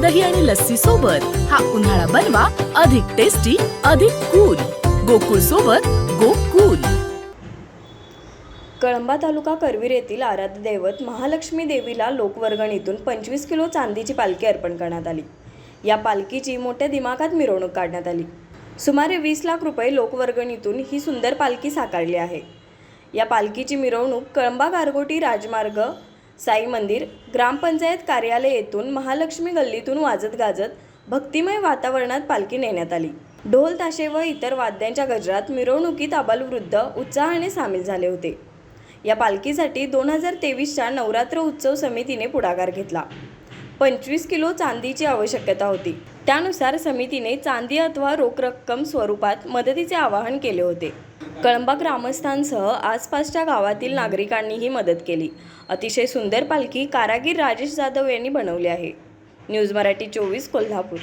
दही आणि लस्सी सोबत हा उन्हाळा बनवा अधिक टेस्टी अधिक कूल गोकुळ सोबत गोकुल. कळंबा तालुका करवीर येथील आराध्य दैवत महालक्ष्मी देवीला लोकवर्गणीतून पंचवीस किलो चांदीची पालखी अर्पण करण्यात आली. या पालखीची मोठ्या दिमाखात मिरवणूक काढण्यात आली. सुमारे वीस लाख रुपये लोकवर्गणीतून ही सुंदर पालखी साकारली आहे. या पालखीची मिरवणूक कळंबा गारगोटी राजमार्ग साई मंदिर ग्रामपंचायत कार्यालय येथून महालक्ष्मी गल्लीतून वाजत गाजत भक्तिमय वातावरणात पालखी नेण्यात आली. ढोल ताशे व इतर वाद्यांच्या गजरात मिरवणुकीत आबालवृद्ध उत्साहाने सामील झाले होते. या पालखीसाठी दोन हजार तेवीसच्या नवरात्र उत्सव समितीने पुढाकार घेतला. पंचवीस किलो चांदीची आवश्यकता होती. त्यानुसार समितीने चांदी अथवा रोख रक्कम स्वरूपात मदतीचे आवाहन केले होते. कळंबा ग्रामस्थांसह आसपासच्या गावातील नागरिकांनीही मदत केली. अतिशय सुंदर पालखी कारागीर राजेश जाधव यांनी बनवली आहे. न्यूज मराठी चोवीस कोल्हापूर.